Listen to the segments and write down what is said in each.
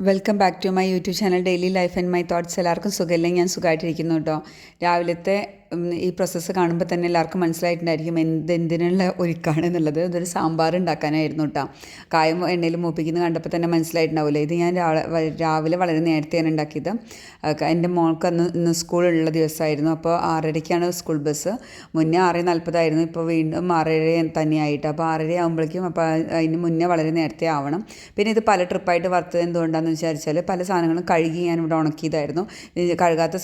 Welcome back to my YouTube channel daily life and my thoughts എല്ലാവർക്കും സുഖമല്ലേ ഞാൻ സുഖമായിട്ടിരിക്കുന്നു കേട്ടോ. രാവിലത്തെ ഈ പ്രോസസ്സ് കാണുമ്പോൾ തന്നെ എല്ലാവർക്കും മനസ്സിലായിട്ടുണ്ടായിരിക്കും എന്ത് എന്തിനുള്ള ഒരുക്കാണ് എന്നുള്ളത് ഇതൊരു സാമ്പാർ ഉണ്ടാക്കാനായിരുന്നു കേട്ടോ കായം എണ്ണയിൽ മൂപ്പിക്കുന്നത് കണ്ടപ്പോൾ തന്നെ മനസ്സിലായിട്ടുണ്ടാവില്ല ഇത് ഞാൻ രാവിലെ വളരെ നേരത്തെയാണ് ഉണ്ടാക്കിയത്. എന്റെ മോൾക്ക് അന്ന് ഇന്ന് സ്കൂളുള്ള ദിവസമായിരുന്നു. അപ്പോൾ ആറരയ്ക്കാണ് സ്കൂൾ ബസ് മുന്നേ ആറ് നാൽപ്പതായിരുന്നു. ഇപ്പോൾ വീണ്ടും ആറര തന്നെയായിട്ട് അപ്പോൾ ആറര ആകുമ്പോഴേക്കും അപ്പോൾ അതിന് മുന്നേ വളരെ നേരത്തെ ആവണം. പിന്നെ ഇത് പല ട്രിപ്പായിട്ട് വറുത്തത് എന്തുകൊണ്ടാണെന്ന് വിചാരിച്ചാൽ പല സാധനങ്ങളും കഴുകി ഞാൻ ഇവിടെ ഉണക്കിയതായിരുന്നു കഴുകാത്ത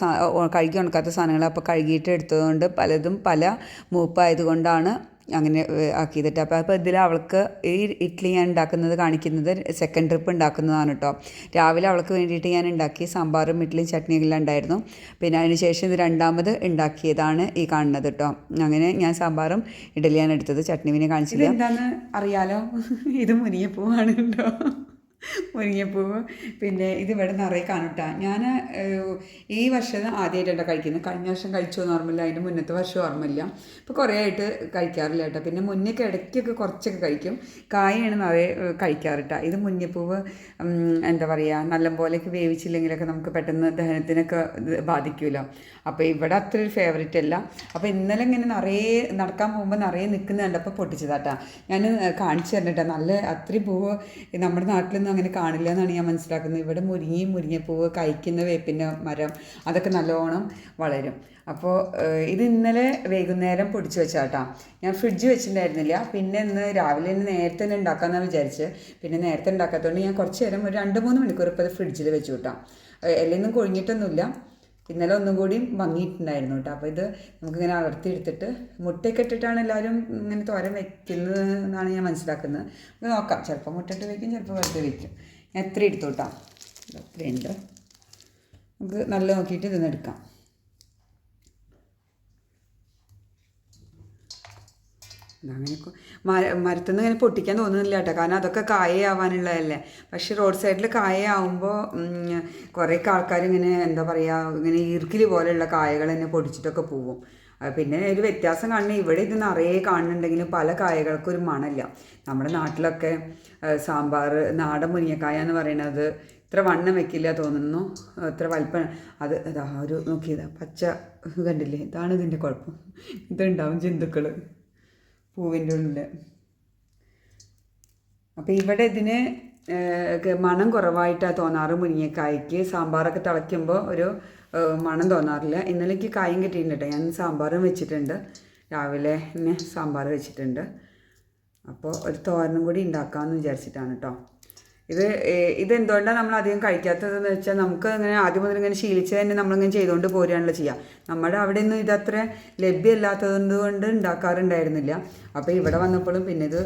കഴുകി ഉണക്കാത്ത സാധനങ്ങൾ അപ്പോൾ കഴുകിയിട്ട് എടുത്തതുകൊണ്ട് പലതും പല മൂപ്പായതുകൊണ്ടാണ് അങ്ങനെ ആക്കിയതിട്ട് അപ്പോൾ അപ്പോൾ ഇതിൽ അവൾക്ക് ഈ ഇഡ്ഡലി ഞാൻ ഉണ്ടാക്കുന്നത് കാണിക്കുന്നത് സെക്കൻഡ് ട്രിപ്പ് ഉണ്ടാക്കുന്നതാണ് കേട്ടോ രാവിലെ അവൾക്ക് വേണ്ടിയിട്ട് ഞാൻ ഉണ്ടാക്കി സാമ്പാറും ഇഡ്ഡലിയും ചട്നിയെല്ലാം ഉണ്ടായിരുന്നു. പിന്നെ അതിന് ശേഷം ഇത് രണ്ടാമത് ഉണ്ടാക്കിയതാണ് ഈ കാണുന്നത് കേട്ടോ അങ്ങനെ ഞാൻ സാമ്പാറും ഇഡ്ഡലിയാണ് എടുത്തത്. ചട്നി പിന്നെ കാണിച്ചില്ല. അറിയാലോ? ഇത് മുനിയപ്പൂവാണ് കേട്ടോ മുരിങ്ങപ്പൂവ്. പിന്നെ ഇത് ഇവിടെ നിറയെ കാണുട്ടാ. ഞാൻ ഈ വർഷം ആദ്യമായിട്ടാണ് കഴിക്കുന്നത്. കഴിഞ്ഞ വർഷം കഴിച്ചു എന്ന് ഓർമ്മയില്ല. അതിന്റെ മുന്നത്തെ വർഷം ഓർമ്മയില്ല. ഇപ്പോൾ കുറേ ആയിട്ട് കഴിക്കാറില്ല കേട്ടോ. പിന്നെ മുന്നേക്ക് ഇടയ്ക്കൊക്കെ കുറച്ചൊക്കെ കഴിക്കും. കായാണ് നിറയെ കഴിക്കാറിട്ടാ. ഇത് മുരിങ്ങപ്പൂവ് എന്താ പറയുക നല്ലപോലെയൊക്കെ വേവിച്ചില്ലെങ്കിലൊക്കെ നമുക്ക് പെട്ടെന്ന് ദഹനത്തിനൊക്കെ ബാധിക്കുമല്ലോ അപ്പോൾ ഇവിടെ അത്ര ഒരു ഫേവറേറ്റ് അല്ല. അപ്പോൾ ഇന്നലെ ഇങ്ങനെ നിറയെ നടക്കാൻ പോകുമ്പോൾ നിറയെ നിൽക്കുന്ന കണ്ടപ്പോൾ പൊട്ടിച്ചതാട്ടാ. ഞാൻ കാണിച്ചു തരണ്ട നല്ല അത്രയും പൂവ് നമ്മുടെ നാട്ടിലൊന്നും അങ്ങനെ കാണില്ല എന്നാണ് ഞാൻ മനസ്സിലാക്കുന്നത്. ഇവിടെ മുരിങ്ങി മുരിങ്ങപ്പൂവ് കഴിക്കുന്ന വേപ്പിന്റെ മരം അതൊക്കെ നല്ലോണം വളരും. അപ്പോൾ ഇത് ഇന്നലെ വൈകുന്നേരം പൊടിച്ച് വെച്ചാട്ടാ. ഞാൻ ഫ്രിഡ്ജ് വെച്ചിട്ടുണ്ടായിരുന്നില്ല. പിന്നെ ഇന്ന് രാവിലെ തന്നെ നേരത്തെ തന്നെ ഉണ്ടാക്കാമെന്നാണ് വിചാരിച്ച്. പിന്നെ നേരത്തെ ഉണ്ടാക്കാത്തതുകൊണ്ട് ഞാൻ കുറച്ച് നേരം ഒരു രണ്ട് മൂന്ന് മണിക്കൂർ ഇപ്പോൾ അത് ഫ്രിഡ്ജിൽ വെച്ചു കിട്ടാം എല്ലാം കൊഴിഞ്ഞിട്ടൊന്നുമില്ല. ഇന്നലെ ഒന്നും കൂടിയും ഭംഗിയിട്ടുണ്ടായിരുന്നു കേട്ടോ. അപ്പോൾ ഇത് നമുക്കിങ്ങനെ അടർത്തിയെടുത്തിട്ട് മുട്ടയൊക്കെ ഇട്ടിട്ടാണ് എല്ലാവരും ഇങ്ങനെ തോരൻ വയ്ക്കുന്നത് എന്നാണ് ഞാൻ മനസ്സിലാക്കുന്നത്. നമുക്ക് നോക്കാം. ചിലപ്പോൾ മുട്ടയിട്ട് വെക്കും ചിലപ്പോൾ വെറുതെ വെക്കും. ഞാൻ എത്ര എടുത്തു കേട്ടോ. അത്രയുണ്ട് നമുക്ക് നല്ല നോക്കിയിട്ട് ഇതൊന്ന് അങ്ങനെ മര മരത്തിൽ നിന്ന് ഇങ്ങനെ പൊട്ടിക്കാൻ തോന്നുന്നില്ല കേട്ടോ. കാരണം അതൊക്കെ കായയാവാനുള്ളതല്ലേ. പക്ഷെ റോഡ് സൈഡിൽ കായയാവുമ്പോൾ കുറേ ആൾക്കാർ ഇങ്ങനെ എന്താ പറയുക ഇങ്ങനെ ഈർക്കിലി പോലെയുള്ള കായകൾ തന്നെ പൊടിച്ചിട്ടൊക്കെ പോവും. പിന്നെ ഒരു വ്യത്യാസം കാണുന്നത് ഇവിടെ ഇത് നിറയെ കാണുന്നുണ്ടെങ്കിലും പല കായകൾക്കും ഒരു മണമില്ല. നമ്മുടെ നാട്ടിലൊക്കെ സാമ്പാർ നാടൻ മുരിങ്ങക്കായ എന്ന് പറയുന്നത് ഇത്ര വണ്ണം വെക്കില്ല തോന്നുന്നു. ഇത്ര വലിപ്പം അത് അതാ ഒരു നോക്കിയതാ പച്ച കണ്ടില്ലേ? ഇതാണ് ഇതിന്റെ കുഴപ്പം. ഇതുണ്ടാവും ജന്തുക്കൾ പൂവിന്റെ ഉള്ളിൽ അപ്പോൾ ഇവിടെ ഇതിന് മണം കുറവായിട്ടാണ് തോന്നാറ് മുരിങ്ങക്കായ്ക്ക്. സാമ്പാറൊക്കെ തിളയ്ക്കുമ്പോൾ ഒരു മണം തോന്നാറില്ല. ഇന്നലെ എനിക്ക് കായും കിട്ടിയിട്ടുണ്ട് കേട്ടോ. ഞാൻ സാമ്പാറും വെച്ചിട്ടുണ്ട്. രാവിലെ തന്നെ സാമ്പാർ വെച്ചിട്ടുണ്ട്. അപ്പോൾ ഒരു തോരനും കൂടി ഉണ്ടാക്കാമെന്ന് വിചാരിച്ചിട്ടാണ് കേട്ടോ. ഇത് ഇതെന്തുകൊണ്ടാണ് നമ്മൾ അധികം കഴിക്കാത്തതെന്ന് വെച്ചാൽ നമുക്ക് ഇങ്ങനെ ആദ്യം മുതൽ ഇങ്ങനെ ശീലിച്ച് തന്നെ നമ്മളിങ്ങനെ ചെയ്തുകൊണ്ട് പോരുകയാണല്ലോ ചെയ്യുക നമ്മുടെ അവിടെ ഒന്നും ഇതത്ര ലഭ്യമല്ലാത്തത് കൊണ്ട് ഉണ്ടാക്കാറുണ്ടായിരുന്നില്ല അപ്പോൾ ഇവിടെ വന്നപ്പോഴും പിന്നെ ഇത്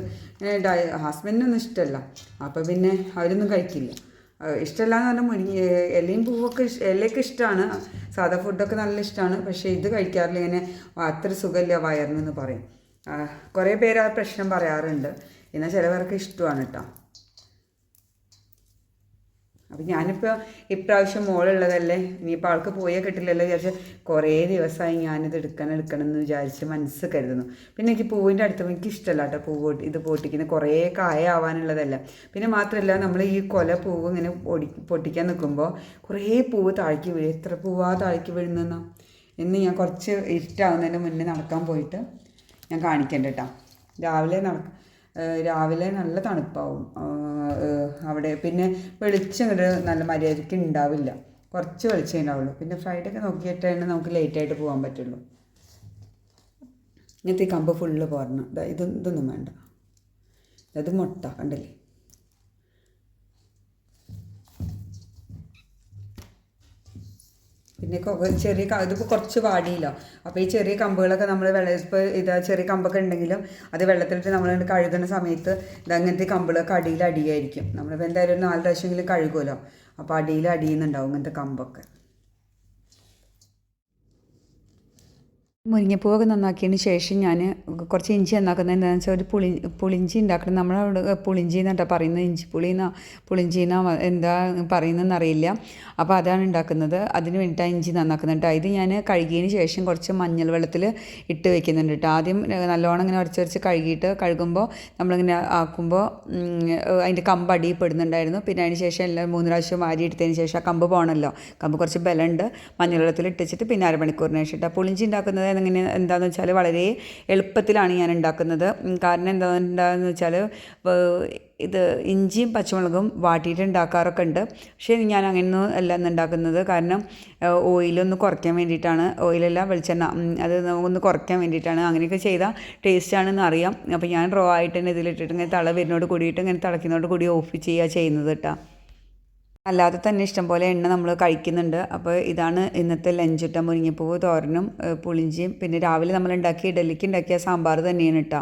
ഹസ്ബൻഡിനൊന്നും ഇഷ്ടമല്ല അപ്പോൾ പിന്നെ അവരൊന്നും കഴിക്കില്ല. ഇഷ്ടമല്ല എന്ന് പറഞ്ഞാൽ മുരിങ്ങ ഇലയും പൂവൊക്കെ ഇലയൊക്കെ ഇഷ്ടമാണ് സാധാ ഫുഡൊക്കെ നല്ല ഇഷ്ടമാണ് പക്ഷേ ഇത് കഴിക്കാറില്ല. ഇങ്ങനെ അത്ര സുഖമില്ല വയറിനെന്ന് പറയും. കുറേ പേര് ആ പ്രശ്നം പറയാറുണ്ട്. എന്നാൽ ചിലവർക്ക് ഇഷ്ടമാണ് കേട്ടോ അപ്പം ഞാനിപ്പോൾ ഇപ്രാവശ്യം മോളുള്ളതല്ലേ? ഇനിയിപ്പോൾ ആൾക്ക് പോയേ കിട്ടില്ലല്ലോ വിചാരിച്ച് കുറേ ദിവസമായി ഞാനിത് എടുക്കണം എടുക്കണം എന്ന് വിചാരിച്ച് മനസ്സ് കരുതുന്നു. പിന്നെ എനിക്ക് പൂവിന്റെ അടുത്ത് എനിക്ക് ഇഷ്ടമല്ല കേട്ടോ പൊട്ടി- ഇത് പൊട്ടിക്കുന്ന കുറേ കായ ആവാനുള്ളതല്ല പിന്നെ മാത്രമല്ല നമ്മൾ ഈ കൊല പൂവ് ഇങ്ങനെ പൊടി പൊട്ടിക്കാൻ നിൽക്കുമ്പോൾ കുറേ പൂവ് താഴ്ക്ക് വീഴും. എത്ര പൂവാ താഴ്ക്ക് വീഴുന്നെന്നോ? ഇന്ന് ഞാൻ കുറച്ച് ഇരുട്ടാവുന്നതിന് മുന്നേ നടക്കാൻ പോയിട്ട് ഞാൻ കാണിക്കണ്ട കേട്ടോ രാവിലെ നടക്ക രാവിലെ നല്ല തണുപ്പാവും. അവിടെ പിന്നെ വെളിച്ചം ഒരു നല്ല മര്യാദയ്ക്ക് ഉണ്ടാവില്ല കുറച്ച് വെളിച്ചം ഉണ്ടാവുള്ളൂ പിന്നെ ഫ്രൈഡേ ഒക്കെ നോക്കിയിട്ടാണ് നമുക്ക് ലേറ്റായിട്ട് പോകാൻ പറ്റുള്ളൂ. ഇങ്ങനത്തെ കമ്പ് ഫുള്ള് പോരണം. ഇതൊന്നും വേണ്ട. അത് മുട്ട കണ്ടില്ലേ? പിന്നെ ചെറിയ ഇതിപ്പോൾ കുറച്ച് വാടിയില്ല. അപ്പോൾ ഈ ചെറിയ കമ്പുകളൊക്കെ നമ്മൾ വെള്ളം ഇപ്പോൾ ഇതാ ചെറിയ കമ്പൊക്കെ ഉണ്ടെങ്കിലും അത് വെള്ളത്തിലിട്ട് നമ്മൾ കഴുകുന്ന സമയത്ത് ഇത് അങ്ങനത്തെ കമ്പുകളൊക്കെ അടിയിൽ അടിയായിരിക്കും. നമ്മളിപ്പോൾ എന്തായാലും ഒരു നാല് പ്രാവശ്യമെങ്കിലും കഴുകുമല്ലോ അപ്പോൾ അടിയിൽ അടിയുന്നുണ്ടാവും ഇങ്ങനത്തെ കമ്പൊക്കെ. മുരിങ്ങപ്പൂവൊക്കെ നന്നാക്കിയതിന് ശേഷം ഞാൻ കുറച്ച് ഇഞ്ചി നന്നാക്കുന്നത് എന്താണെന്ന് വെച്ചാൽ ഒരു പുളി പുളിഞ്ചി ഉണ്ടാക്കണം. നമ്മളവിടെ പുളിഞ്ചി എന്നാട്ടോ പറയുന്നത്. ഇഞ്ചി പുളി എന്നാ പുളിഞ്ചി എന്നാ എന്താ പറയുന്നതെന്ന് അറിയില്ല. അപ്പോൾ അതാണ് ഉണ്ടാക്കുന്നത്. അതിന് വേണ്ടിയിട്ടാണ് ഇഞ്ചി നന്നാക്കുന്നത് കേട്ടോ. ഇത് ഞാൻ കഴുകിയതിന് ശേഷം കുറച്ച് മഞ്ഞൾ വെള്ളത്തിൽ ഇട്ട് വെക്കുന്നുണ്ട് കേട്ടോ. ആദ്യം നല്ലോണം ഇങ്ങനെ ഉരച്ചുരച്ച് കഴുകിയിട്ട് കഴുകുമ്പോൾ നമ്മളിങ്ങനെ ആക്കുമ്പോൾ അതിന്റെ കമ്പ് അടിയിൽ പെടുന്നുണ്ടായിരുന്നു. പിന്നെ അതിന് ശേഷം എല്ലാം മൂന്ന് പ്രാവശ്യം വാരി എടുത്തതിന് ശേഷം ആ കമ്പ് പോകണമല്ലോ കമ്പ് കുറച്ച് ബലമുണ്ട്. മഞ്ഞൾ വെള്ളത്തിൽ ഇട്ടിച്ചിട്ട് പിന്നെ അരമണിക്കൂറിന് ശേഷം ഇട്ടാൽ പുളിഞ്ചി ഉണ്ടാക്കുന്നത് എങ്ങനെ എന്താണെന്ന് വെച്ചാൽ വളരെ എളുപ്പത്തിലാണ് ഞാൻ ഉണ്ടാക്കുന്നത്. കാരണം എന്താണെന്ന് വെച്ചാൽ ഇത് ഇഞ്ചിയും പച്ചമുളകും വാട്ടിയിട്ട് ഉണ്ടാക്കാറൊക്കെ ഉണ്ട്. പക്ഷേ ഞാൻ അങ്ങനെയൊന്നും അല്ല ഉണ്ടാക്കുന്നത്. കാരണം ഓയിലൊന്ന് കുറയ്ക്കാൻ വേണ്ടിയിട്ടാണ്. ഓയിലല്ല വെളിച്ചെണ്ണ. അത് ഒന്ന് കുറയ്ക്കാൻ വേണ്ടിയിട്ടാണ്. അങ്ങനെയൊക്കെ ചെയ്താൽ ടേസ്റ്റാണെന്ന് അറിയാം. അപ്പോൾ ഞാൻ റോ ആയിട്ട് തന്നെ ഇതിലിട്ടിട്ട് ഇങ്ങനെ തള വരുന്നോട് കൂടിയിട്ട് ഇങ്ങനെ തിളയ്ക്കുന്നതോട് കൂടി ഓഫ് ചെയ്യുക ചെയ്യുന്നത് കേട്ടോ അല്ലാതെ തന്നെ ഇഷ്ടംപോലെ എണ്ണ നമ്മൾ കഴിക്കുന്നുണ്ട്. അപ്പോൾ ഇതാണ് ഇന്നത്തെ ലഞ്ച് ഇട്ട മുരിങ്ങപ്പൂവ് തോരനും പുളിഞ്ചിയും. പിന്നെ രാവിലെ നമ്മൾ ഉണ്ടാക്കിയ ഇഡലിക്ക് ഉണ്ടാക്കിയ സാമ്പാർ തന്നെയാണ് ഇട്ടാ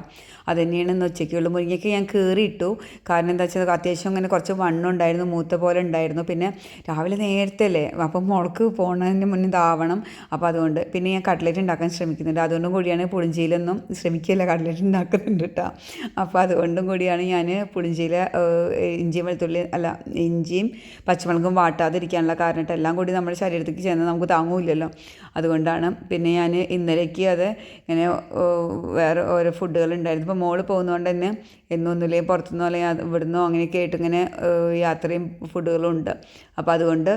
അത് തന്നെയാണ് ഇന്ന് ഉച്ചയ്ക്കുള്ള മുരിങ്ങയ്ക്ക് ഞാൻ കീറിയിട്ടു. കാരണം എന്താ വെച്ചാൽ അത്യാവശ്യം അങ്ങനെ കുറച്ച് വണ്ണം ഉണ്ടായിരുന്നു. മൂത്ത പോലെ ഉണ്ടായിരുന്നു. പിന്നെ രാവിലെ നേരത്തെ അല്ലേ? അപ്പം മുളക്ക് പോകുന്നതിന് മുന്നേ ഇതാവണം അപ്പോൾ അതുകൊണ്ട് പിന്നെ ഞാൻ കട്ട്ലറ്റ് ഉണ്ടാക്കാൻ ശ്രമിക്കുന്നുണ്ട്. അതുകൊണ്ടും കൂടിയാണ് പുളിഞ്ചിയിലൊന്നും ശ്രമിക്കില്ല കട്ട്ലറ്റ് ഉണ്ടാക്കുന്നുണ്ട് കേട്ടോ അപ്പോൾ അതുകൊണ്ടും കൂടിയാണ് ഞാൻ പുളിഞ്ചിയിൽ ഇഞ്ചിയും വെളുത്തുള്ളി അല്ല ഇഞ്ചിയും പച്ചമുളകും വാട്ടാതിരിക്കാനുള്ള കാരണമായിട്ട് എല്ലാം കൂടി നമ്മുടെ ശരീരത്തേക്ക് ചെന്ന് നമുക്ക് താങ്ങൂല്ലല്ലോ. അതുകൊണ്ടാണ് പിന്നെ ഞാൻ ഇന്നലേക്ക് അത് ഇങ്ങനെ വേറെ ഓരോ ഫുഡുകൾ ഉണ്ടായിരുന്നു. ഇപ്പോൾ മോൾ പോകുന്നതുകൊണ്ട് തന്നെ എന്നൊന്നുമില്ലേ പുറത്തുനിന്നോ അല്ലെങ്കിൽ ഇവിടുന്നോ അങ്ങനെയൊക്കെ ആയിട്ട് ഇങ്ങനെ യാത്രയും ഫുഡുകളും ഉണ്ട്. അപ്പോൾ അതുകൊണ്ട്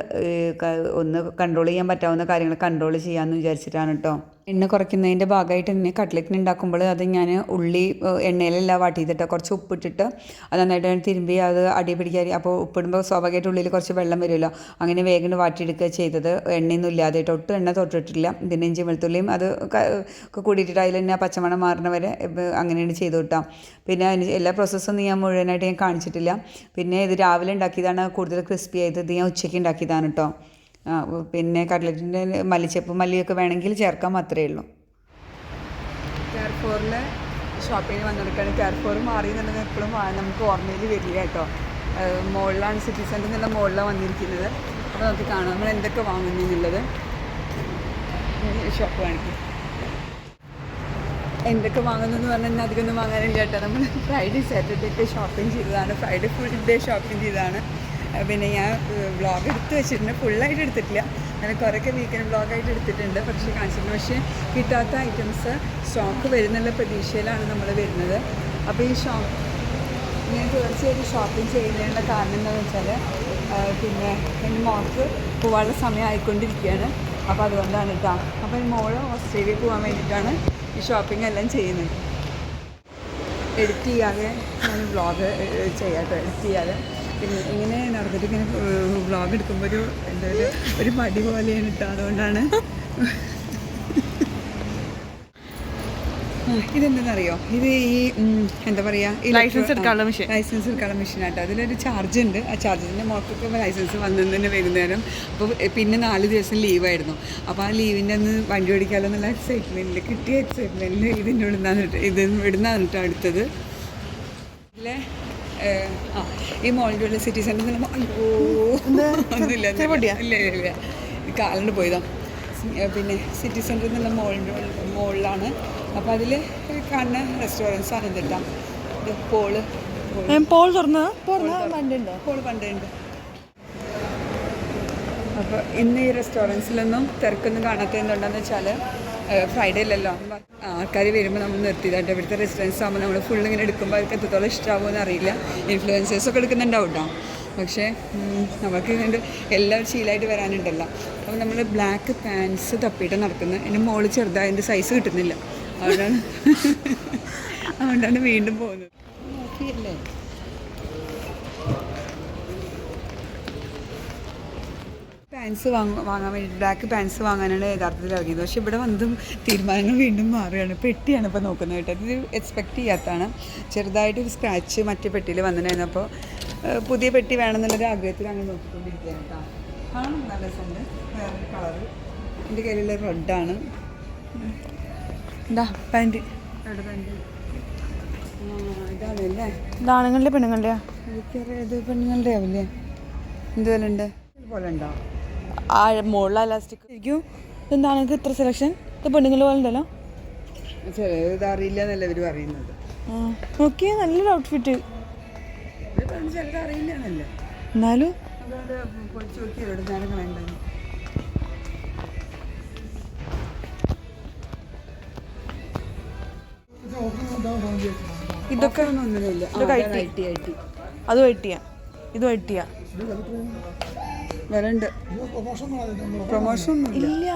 ഒന്ന് കൺട്രോൾ ചെയ്യാൻ പറ്റാവുന്ന കാര്യങ്ങൾ കൺട്രോൾ ചെയ്യാമെന്ന് വിചാരിച്ചിട്ടാണ് കേട്ടോ എണ്ണ കുറയ്ക്കുന്നതിന്റെ ഭാഗമായിട്ട് തന്നെ കട്ട്ലറ്റിന് ഉണ്ടാക്കുമ്പോൾ അത് ഞാൻ ഉള്ളി എണ്ണയിലെല്ലാം വാട്ടിയിട്ടിട്ട് കുറച്ച് ഉപ്പിട്ടിട്ട് അത് നന്നായിട്ട് തിരുമ്പി അത് അടി പിടിക്കാൻ അപ്പോൾ ഉപ്പിടുമ്പോൾ സ്വാഭാവികമായിട്ട് ഉള്ളിൽ കുറച്ച് വെള്ളം വരുമല്ലോ. അങ്ങനെ വേഗം വാട്ടിയെടുക്കുക ചെയ്തത്. എണ്ണയൊന്നും ഇല്ലാതെ ഒട്ടും എണ്ണ തൊട്ടിട്ടില്ല. പിന്നെ ഇഞ്ചി വെളുത്തുള്ളിയും അത് കൂടിയിട്ടിട്ട് അതിൽ തന്നെ പച്ചമണം മാറുന്ന വരെ അങ്ങനെയാണ് ചെയ്തു കിട്ടാം. പിന്നെ അതിന് എല്ലാ പ്രോസസ്സും ഞാൻ മുഴുവനായിട്ട് ഞാൻ കാണിച്ചിട്ടില്ല. പിന്നെ ഇത് രാവിലെ ഉണ്ടാക്കിയതാണ് കൂടുതൽ ക്രിസ്പി ആയത്. ഇത് ഞാൻ ഉച്ചയ്ക്ക് ഉണ്ടാക്കിയതാണ് കേട്ടോ. പിന്നെ കട്ട്ലറ്റിന്റെ മല്ലിച്ചപ്പ് മല്ലിയൊക്കെ വേണമെങ്കിൽ ചേർക്കാം മാത്രമേ ഉള്ളൂ. കെയർഫോറിൽ ഷോപ്പിങ്ങിന് വന്നിരിക്കുകയാണ് കെയർഫോർ മാറി എന്നുള്ളത് എപ്പോഴും നമുക്ക് ഓർമ്മയിൽ വരില്ല കേട്ടോ. മുകളിലാണ് സിറ്റി സെന്റർ നിന്നുള്ള മുകളിലാണ് വന്നിരിക്കുന്നത്. അപ്പോൾ നമുക്ക് കാണാം. നമ്മൾ എന്തൊക്കെ വാങ്ങുന്നു എന്നുള്ളത്. ഷോപ്പ് കാണിക്കും. എന്തൊക്കെ വാങ്ങുന്നു എന്ന് പറഞ്ഞാൽ അധികം ഒന്നും വാങ്ങാനില്ല കേട്ടോ. നമ്മൾ ഫ്രൈഡേ സാറ്റർഡേ ഷോപ്പിംഗ് ചെയ്തതാണ്. ഫ്രൈഡേ ഫുൾ ഡേ ഷോപ്പിംഗ് ചെയ്തതാണ്. പിന്നെ ഞാൻ വ്ളോഗ് എടുത്ത് വെച്ചിട്ടുണ്ട്. ഫുള്ളായിട്ട് എടുത്തിട്ടില്ല. അങ്ങനെ കുറേയൊക്കെ വീക്കെൻഡ് വ്ളോഗായിട്ട് എടുത്തിട്ടുണ്ട്. പക്ഷേ കാണിച്ചിട്ടുണ്ട്. പക്ഷേ കിട്ടാത്ത ഐറ്റംസ് സ്റ്റോക്ക് വരുന്നുള്ള പ്രതീക്ഷയിലാണ് നമ്മൾ വരുന്നത്. അപ്പോൾ ഈ ഷോപ്പ് ഞാൻ തീർച്ചയായിട്ടും ഷോപ്പിംഗ് ചെയ്യുന്നതിനുള്ള കാരണം എന്താണെന്ന് വെച്ചാൽ പിന്നെ എന്റെ മോൾക്ക് പോകാനുള്ള സമയം ആയിക്കൊണ്ടിരിക്കുകയാണ്. അപ്പോൾ അതുകൊണ്ടാണ് കേട്ടോ അപ്പോൾ എന്റെ മോൾ ഓസ്ട്രേലിയ പോകാൻ വേണ്ടിയിട്ടാണ് ഈ ഷോപ്പിംഗ് എല്ലാം ചെയ്യുന്നത്. എഡിറ്റ് ചെയ്യാതെ ഞാൻ വ്ളോഗ് ചെയ്യാം എഡിറ്റ് ചെയ്യാതെ. ഇങ്ങനെ നടന്നിട്ട് ഇങ്ങനെ വ്ളോഗ് എടുക്കുമ്പോൾ ഒരു എന്താ ഒരു ഒരു മടി പോലെയാണ് ഇട്ടോ അതുകൊണ്ടാണ്. ഇതെന്തെന്നറിയോ? ഇത് ഈ എന്താ പറയുക ലൈസൻസ് എടുക്കാനുള്ള മെഷീൻ ലൈസൻസ് എടുക്കാനുള്ള മെഷീനാട്ടോ അതിലൊരു ചാർജ് ഉണ്ട്. ആ ചാർജിന്റെ മോട്ടർക്ക് ലൈസൻസ് വന്നു തന്നെ വൈകുന്നേരം. അപ്പോൾ പിന്നെ നാല് ദിവസം ലീവായിരുന്നു അപ്പോൾ ആ ലീവിന്റെ അന്ന് വണ്ടി ഓടിക്കാമല്ലോ എന്നുള്ള എക്സൈറ്റ്മെന്റിൽ കിട്ടിയ എക്സൈറ്റ്മെന്റിൽ ഇതിന്റെ ഇവിടുന്നാണ് ഇത് ഇവിടുന്നാണ് കേട്ടോ അടുത്തത്. ഇതിലെ ഈ മോളിന്റെ ഉള്ളിൽ സിറ്റി സെന്ററിൽ അയ്യോ ഒന്നുമില്ല. ഇല്ല ഇല്ല ഇല്ല. കാലണ്ട് പോയതാ. പിന്നെ സിറ്റി സെന്ററിൽ നിന്നുള്ള മോളിന്റെ മോളിലാണ്. അപ്പോൾ അതിൽ കാണുന്ന റെസ്റ്റോറൻസ് ആണ് ഇത് പോൾ പോൾ. പോൾ തുറന്ന്? പോൾ പണ്ടുണ്ട്. അപ്പോൾ ഇന്ന് ഈ റെസ്റ്റോറന്റ്സിലൊന്നും തിരക്കൊന്നും കാണാത്ത എന്തുണ്ടെന്ന് വെച്ചാൽ ഫ്രൈഡേ അല്ലല്ലോ ആൾക്കാർ വരുമ്പോൾ നമ്മൾ നിർത്തിയതായിട്ട് ഇവിടുത്തെ റെസിഡൻസ് ആകുമ്പോൾ നമ്മൾ ഫുൾ ഇങ്ങനെ എടുക്കുമ്പോൾ അവർക്ക് എത്രത്തോളം ഇഷ്ടമാകുമെന്ന് അറിയില്ല. ഇൻഫ്ലുവൻസേഴ്സ് ഒക്കെ എടുക്കുന്നുണ്ടാവും കേട്ടോ പക്ഷേ നമുക്ക് ഇതുകൊണ്ട് എല്ലാവരും ശീലമായിട്ട് വരാനുണ്ടല്ലോ. അപ്പോൾ നമ്മൾ ബ്ലാക്ക് പാൻസ് തപ്പിയിട്ട് നടക്കുന്നത് എന്റെ മോൾ ചെറുതായ എന്റെ സൈസ് കിട്ടുന്നില്ല. അതുകൊണ്ടാണ് അതുകൊണ്ടാണ് വീണ്ടും പോകുന്നത്. നോക്കിയല്ലേ? പാൻസ് വാങ്ങ വാങ്ങാൻ വേണ്ടി ബ്ലാക്ക് പാൻസ് വാങ്ങാനാണ് യഥാർത്ഥത്തിൽ ഇറങ്ങിയത്. പക്ഷേ ഇവിടെ വന്നതും തീരുമാനങ്ങൾ വീണ്ടും മാറുകയാണ്. പെട്ടിയാണ് ഇപ്പോൾ നോക്കുന്നത് കേട്ടോ. ഇത് എക്സ്പെക്റ്റ് ചെയ്യാത്തതാണ്. ചെറുതായിട്ട് ഒരു സ്ക്രാച്ച് മറ്റേ പെട്ടിയിൽ വന്നിട്ടുണ്ടായിരുന്നു. അപ്പോൾ പുതിയ പെട്ടി വേണമെന്നുള്ളൊരു ആഗ്രഹത്തിൽ അങ്ങനെ നോക്കിക്കൊണ്ടിരിക്കുകയാണ് കേട്ടോ. കാണാൻ നല്ല രസമുണ്ട്. വേറെ കളറ് എന്റെ കയ്യിലുള്ള റെഡാണ് എന്താ പാന്റ് റെഡ് പാന്റ് ഇതാണല്ലേ ഇത് ആണുങ്ങളുടെ പെണ്ണുങ്ങളുടെയാ? എനിക്കറിയാം ഇത് പെണ്ണുങ്ങളുടെ ആവില്ലേ എന്ത് വില ഉണ്ട് പോലെ ഉണ്ടോ? ആ മുകളിൽ അലാസ്റ്റിക് ഇരിക്കും എന്താണ് നിങ്ങൾക്ക് ഇത്ര സെലക്ഷൻ ഇത് പെണ്ണുങ്ങൾ പോലെ ഉണ്ടല്ലോ. ചിലത് അറിയില്ല എന്നല്ല ഇവർ പറയുന്നത്. ആ നല്ലൊരു ഔട്ട്ഫിറ്റ് ഇത് ചിലത് അറിയില്ല എന്നാലും? ഇതൊക്കെ ഇതൊക്കെ IT. I T I T അത് വരണ്ട്. പ്രൊമോഷൻ ഇല്ല.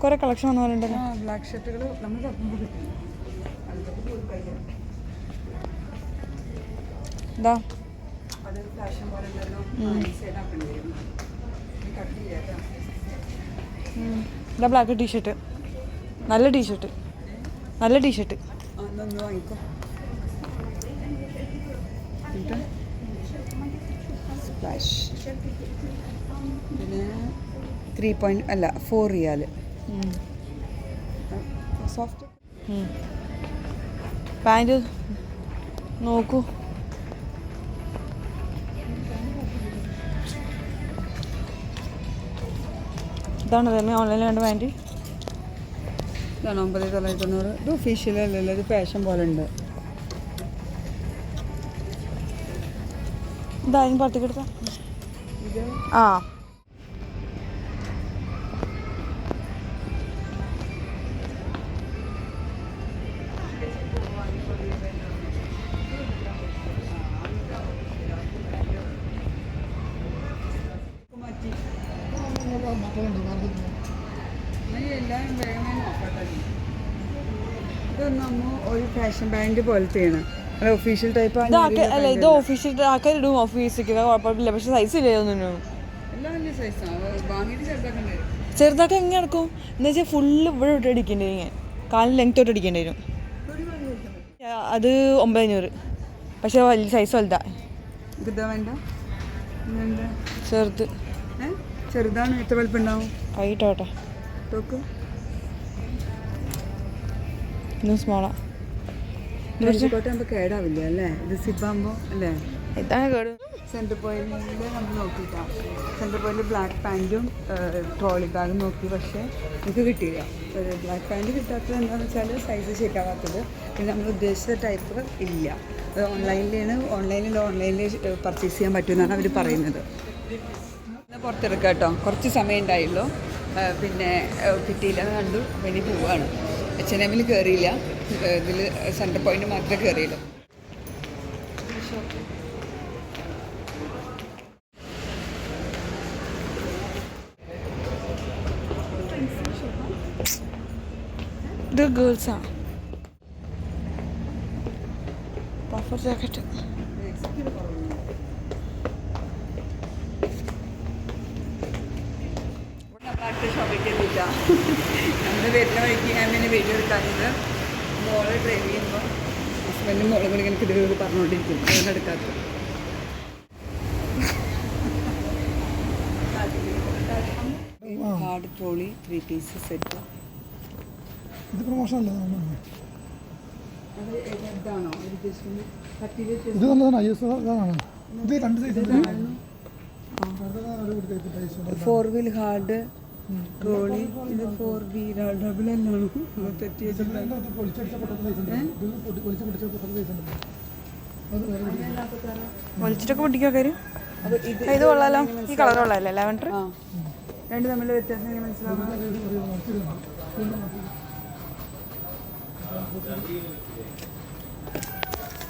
കുറെ കളക്ഷൻ വന്നു പോലുണ്ടല്ലോ ആ ബ്ലാക്ക് ഷർട്ടുകൾ നമ്മൾ ഇതാ അതൊരു ഫാഷൻ പോലെ ഉണ്ടല്ലോ. സൈഡാക്കേണ്ടി വരും ഇത് കട്ട് ചെയ്യാട്ടോ. ഉം. ഇതാ ബ്ലാക്ക് ടീഷർട്ട് നല്ല ടീഷർട്ട് നല്ല ടീഷർട്ട് ഷർട്ട് നല്ല ടീ വാങ്ങിക്കോ. സ്പ്ലാഷ് പിന്നെ ത്രീ പോയിന്റ് അല്ല ഫോർ റിയാൽ സോഫ്റ്റ് പാന്റ് നോക്കൂ. ഇതാണ് തന്നെ ഓൺലൈനിൽ കണ്ട് പാന്റ് ഇതാണ് ഒമ്പത് തൊള്ളായിരത്തി തൊണ്ണൂറ് ഇത് ഒഫീഷ്യൽ അല്ലല്ലോ ഇത് ഫാഷൻ പോലെ ഉണ്ട്. ഇതായിരുന്നു പട്ടിക്കെടുത്ത ആ. ഒരു ഫാഷൻ ബാൻഡ് പോലത്തെയാണ്. അല്ല ഒഫീഷ്യൽ ടൈപ്പ് അല്ല ഇത് ഓഫീസിൽ ആൾക്കാർ ഇടും ഓഫീസിലേക്ക് കുഴപ്പമില്ല. പക്ഷെ സൈസ് ഇല്ല ചെറുതാക്കി എങ്ങനെ നടക്കും? എന്ന് വെച്ചാൽ ഫുള്ള് ഇവിടെ ഇട്ട് അടിക്കേണ്ടി വരും ഞാൻ കാലിന് ലെങ്ത് തൊട്ട് അടിക്കേണ്ടി വരും. അത് ഒമ്പതഞ്ഞൂറ് പക്ഷെ വലിയ സൈസ് വലുതാ. ഇതാ വേണ്ട? ചെറുത്. ചെറുതാണ് എത്ര വലുപ്പുണ്ടാവും തോക്ക്. ഇന്നും സ്മോളാ കോട്ടെ ആകുമ്പോൾ കേടാവില്ല അല്ലേ ഇത് സിബാകുമ്പോൾ അല്ലേ? ഇതാണ് കേട്. സെന്റർ പോയിന്റിൽ നമ്മൾ നോക്കിയിട്ടാ. സെന്റർ പോയിന്റിൽ ബ്ലാക്ക് പാന്റും ട്രോളി ബാഗും നോക്കി. പക്ഷേ എനിക്ക് കിട്ടിയില്ല. ബ്ലാക്ക് പാന്റ് കിട്ടാത്തത് എന്താണെന്ന് വെച്ചാൽ സൈസ് ശരിയാവാത്തത് പിന്നെ നമ്മൾ ഉദ്ദേശിച്ച ടൈപ്പ് ഇല്ല. അത് ഓൺലൈനിലാണ് ഓൺലൈനിൽ ഓൺലൈനിൽ പർച്ചേസ് ചെയ്യാൻ പറ്റുമെന്നാണ് അവർ പറയുന്നത്. പുറത്തെടുക്കാം കേട്ടോ. കുറച്ച് സമയം ഉണ്ടായുള്ളൂ. പിന്നെ കിട്ടിയില്ല. കണ്ടു. പിന്നെ പോവാണ്. എച്ച് എൻ എമ്മിൽ കയറിയില്ല. ഇതിൽ സെന്റർ പോയിന്റ് മാത്രമേ കയറിയുള്ളൂ. ഇത് ഗേൾസാണ് പഫർ ജാക്കറ്റ് അടുത്ത നമ്മൾ വരുന്ന വഴിക്ക് ഞാൻ പിന്നെ വീഡിയോ എടുക്കാഞ്ഞത്. മോൾ ഡ്രൈവ് ചെയ്യുമ്പോൾ ഹസ്ബൻഡും മോളും കൂടി എനിക്ക് ഇതിലൂടെ പറഞ്ഞുകൊണ്ടിരിക്കും അതുകൊണ്ട് എടുക്കാത്തത് card trolley three piece set ഇത് പ്രൊമോഷൻ അല്ലേ? ഇതാണോ ഇത് നല്ലതാണ്. ഇത് രണ്ട് size four wheel hard trolley ഇത് ഫോർ ബി ഡബിൾ അല്ലാണോ ആണ്. വലിച്ചിട്ടൊക്കെ പൊട്ടിക്കോ കാര്യം? ഇത് കൊള്ളാലോ. ഈ കളർ കൊള്ളാലോ ലെവൻഡർ. രണ്ട് തമ്മിൽ വ്യത്യാസം എങ്ങനെ മനസ്സിലാവുന്നത്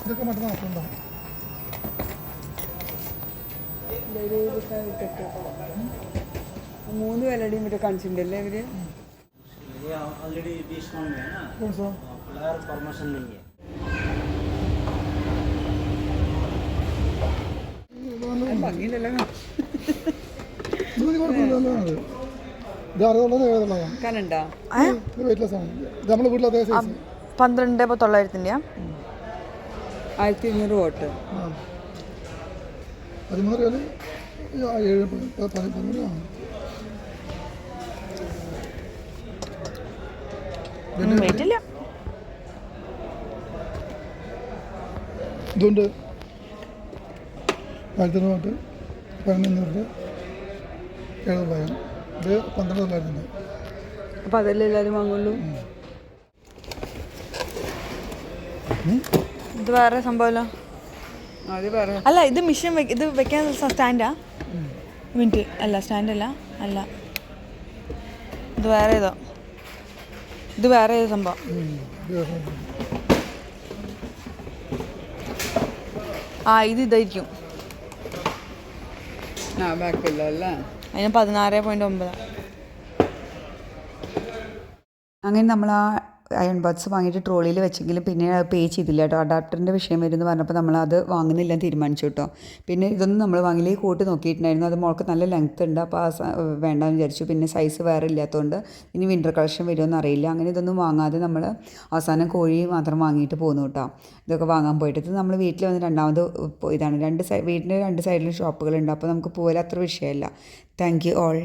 ഇതൊക്കെ മൂന്ന് പേരുടെയും മറ്റേ കാണിച്ചിട്ടുണ്ടല്ലേ ഇവർ? പന്ത്രണ്ട് തൊള്ളായിരത്തിന്റെ ആയിരത്തി അഞ്ഞൂറ് വോട്ട്. പതിമൂന്ന് ഏഴ് പതിമൂന്ന് വെയിറ്റ് ഇല്ല ഇതുകൊണ്ട് ആയിരത്തി തൊട്ട് പതിനൊന്ന് എഴുപത് ഭയം ഇത് പന്ത്രണ്ട് തൊള്ളായിരത്തിന്റെ. അപ്പം അതല്ലേ എല്ലാവരും വാങ്ങുള്ളൂ? ഇത് വേറെ സംഭവമല്ലോ? അല്ല ഇത് മിഷൻ വെക്ക ഇത് വെക്കാൻ സ്റ്റാൻഡാ? മിനിറ്റ്. അല്ല സ്റ്റാൻഡല്ല. അല്ല. ഇത് വേറെ ഏതോ? ഇത് വേറെ ഏത് സംഭവം? ആ ഇത് ഇതായിരിക്കും. അതിന് പതിനാറ് പോയിന്റ് ഒമ്പത്. അങ്ങനെ നമ്മൾ ആ അയൺ ബഡ്സ് വാങ്ങിയിട്ട് ട്രോളിയിൽ വെച്ചെങ്കിലും പിന്നെ പേ ചെയ്തില്ല കേട്ടോ. അഡാപ്റ്ററിന്റെ വിഷയം വരുമെന്ന് പറഞ്ഞപ്പോൾ നമ്മൾ അത് വാങ്ങുന്നില്ല തീരുമാനിച്ചു കേട്ടോ. പിന്നെ ഇതൊന്നും നമ്മൾ വാങ്ങിയില്ല. കൂട്ട് നോക്കിയിട്ടുണ്ടായിരുന്നു. അത് മോൾക്ക് നല്ല ലെങ്ത് ഉണ്ട്. അപ്പോൾ ആ വേണ്ടെന്ന് വിചാരിച്ചു. പിന്നെ സൈസ് വേറെ ഇല്ലാത്തതുകൊണ്ട് ഇനി വിന്റർ കളക്ഷൻ വരുമെന്ന് അറിയില്ല. അങ്ങനെ ഇതൊന്നും വാങ്ങാതെ നമ്മൾ അവസാനം കോഴി മാത്രം വാങ്ങിയിട്ട് പോന്നു കേട്ടോ. ഇതൊക്കെ വാങ്ങാൻ പോയിട്ട്. ഇത് നമ്മൾ വീട്ടിൽ വന്ന് രണ്ടാമത് ഇതാണ്. രണ്ട് സൈ വീടിന്റെ രണ്ട് സൈഡിലും ഷോപ്പുകളുണ്ട് അപ്പോൾ നമുക്ക് പോയാൽ അത്ര വിഷയമല്ല. Thank you all